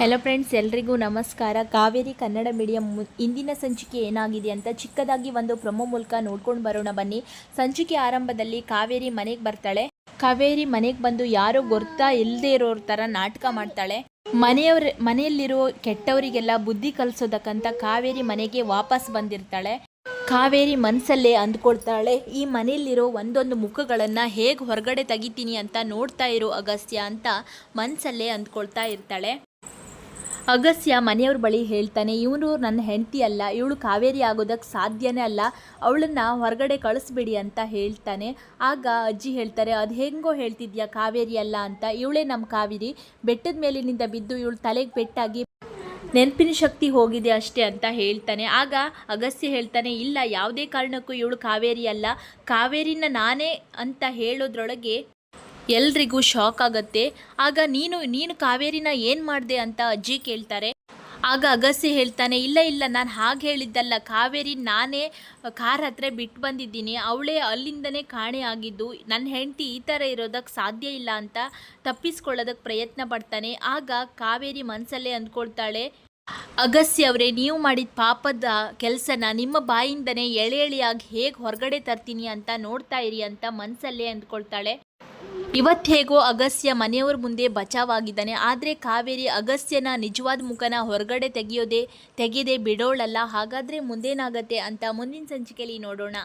Hello friends ಎಲ್ರಿಗೂ ನಮಸ್ಕಾರ. Kaveri Kannada medium ಇಂದಿನ ಸಂಚಿಕೆ ಏನಾಗಿದೆ ಅಂತ ಚಿಕ್ಕದಾಗಿ ಒಂದು ಪ್ರೊಮೋ ಮೂಲಕ ನೋಡ್ಕೊಂಡು ಬರೋಣ ಬನ್ನಿ. ಸಂಚಿಕೆ ಆರಂಭದಲ್ಲಿ ಕಾವೇರಿ ಮನೆಗೆ ಬರ್ತಾಳೆ. ಕಾವೇರಿ ಮನೆಗೆ ಬಂದು ಯಾರೋ ಗೊತ್ತಾ ಇಲ್ಲದೆ ಇರೋರ ಥರ ನಾಟಕ ಮಾಡ್ತಾಳೆ. ಮನೆಯವ್ರ ಮನೆಯಲ್ಲಿರೋ ಕೆಟ್ಟವರಿಗೆಲ್ಲ ಬುದ್ಧಿ ಕಲಿಸೋದಕ್ಕಂತ ಕಾವೇರಿ ಮನೆಗೆ ವಾಪಸ್ ಬಂದಿರ್ತಾಳೆ. ಕಾವೇರಿ ಮನಸ್ಸಲ್ಲೇ ಅಂದ್ಕೊಳ್ತಾಳೆ, ಈ ಮನೆಯಲ್ಲಿರೋ ಒಂದೊಂದು ಮುಖಗಳನ್ನು ಹೇಗೆ ಹೊರಗಡೆ ತೆಗಿತೀನಿ ಅಂತ ನೋಡ್ತಾ ಇರೋ ಅಗಸ್ತ್ಯ ಅಂತ ಮನಸ್ಸಲ್ಲೇ ಅಂದ್ಕೊಳ್ತಾ ಇರ್ತಾಳೆ. ಅಗಸ್ತ್ಯ ಮನೆಯವ್ರ ಬಳಿ ಹೇಳ್ತಾನೆ, ಇವನು ನನ್ನ ಹೆಂಡತಿ ಅಲ್ಲ, ಇವಳು ಕಾವೇರಿ ಆಗೋದಕ್ಕೆ ಸಾಧ್ಯನೇ ಅಲ್ಲ, ಅವಳನ್ನ ಹೊರಗಡೆ ಕಳಿಸ್ಬಿಡಿ ಅಂತ ಹೇಳ್ತಾನೆ. ಆಗ ಅಜ್ಜಿ ಹೇಳ್ತಾರೆ, ಅದು ಹೆಂಗೋ ಹೇಳ್ತಿದ್ಯಾ ಕಾವೇರಿ ಅಲ್ಲ ಅಂತ, ಇವಳೇ ನಮ್ಮ ಕಾವೇರಿ, ಬೆಟ್ಟದ ಮೇಲಿನಿಂದ ಬಿದ್ದು ಇವಳು ತಲೆಗೆ ಬೆಟ್ಟಾಗಿ ನೆನಪಿನ ಶಕ್ತಿ ಹೋಗಿದೆ ಅಷ್ಟೇ ಅಂತ ಹೇಳ್ತಾನೆ. ಆಗ ಅಗಸ್ತ್ಯ ಹೇಳ್ತಾನೆ, ಇಲ್ಲ, ಯಾವುದೇ ಕಾರಣಕ್ಕೂ ಇವಳು ಕಾವೇರಿ ಅಲ್ಲ, ಕಾವೇರಿನ ನಾನೇ ಅಂತ ಹೇಳೋದ್ರೊಳಗೆ ಎಲ್ರಿಗೂ ಶಾಕ್ ಆಗತ್ತೆ. ಆಗ ನೀನು ನೀನು ಕಾವೇರಿನ ಏನು ಮಾಡಿದೆ ಅಂತ ಅಜ್ಜಿ ಕೇಳ್ತಾರೆ. ಆಗ ಅಗಸೆ ಹೇಳ್ತಾನೆ, ಇಲ್ಲ ಇಲ್ಲ, ನಾನು ಹಾಗೆ ಹೇಳಿದ್ದಲ್ಲ, ಕಾವೇರಿ ನಾನೇ ಕಾರ್ ಹತ್ರ ಬಿಟ್ಟು ಬಂದಿದ್ದೀನಿ, ಅವಳೇ ಅಲ್ಲಿಂದನೇ ಕಾಣೆ ಆಗಿದ್ದು ನನ್ನ ಹೆಂಡತಿ ಈ ಥರ ಇರೋದಕ್ಕೆ ಸಾಧ್ಯ ಇಲ್ಲ ಅಂತ ತಪ್ಪಿಸ್ಕೊಳ್ಳೋದಕ್ಕೆ ಪ್ರಯತ್ನ ಪಡ್ತಾನೆ. ಆಗ ಕಾವೇರಿ ಮನಸ್ಸಲ್ಲೇ ಅಂದ್ಕೊಳ್ತಾಳೆ ಅಗಸ್ಯ ಅವರೇ, ನೀವು ಮಾಡಿದ ಪಾಪದ ಕೆಲಸನ ನಿಮ್ಮ ಬಾಯಿಂದನೇ ಎಳೆ ಎಳೆಯಾಗಿ ಹೇಗೆ ಹೊರಗಡೆ ತರ್ತೀನಿ ಅಂತ ನೋಡ್ತಾ ಇರಿ ಅಂತ ಮನಸ್ಸಲ್ಲೇ ಅಂದ್ಕೊಳ್ತಾಳೆ. ಇವತ್ತು ಹೇಗೋ ಅಗಸ್ತ್ಯ ಮನೆಯವ್ರ ಮುಂದೆ ಬಚಾವಾಗಿದ್ದಾನೆ. ಆದರೆ ಕಾವೇರಿ ಅಗಸ್ತ್ಯನ ನಿಜವಾದ ಮುಖನ ಹೊರಗಡೆ ತೆಗೆಯೋದೆ, ತೆಗೆಯದೆ ಬಿಡೋಳಲ್ಲ. ಹಾಗಾದರೆ ಮುಂದೇನಾಗತ್ತೆ ಅಂತ ಮುಂದಿನ ಸಂಚಿಕೆಯಲ್ಲಿ ನೋಡೋಣ.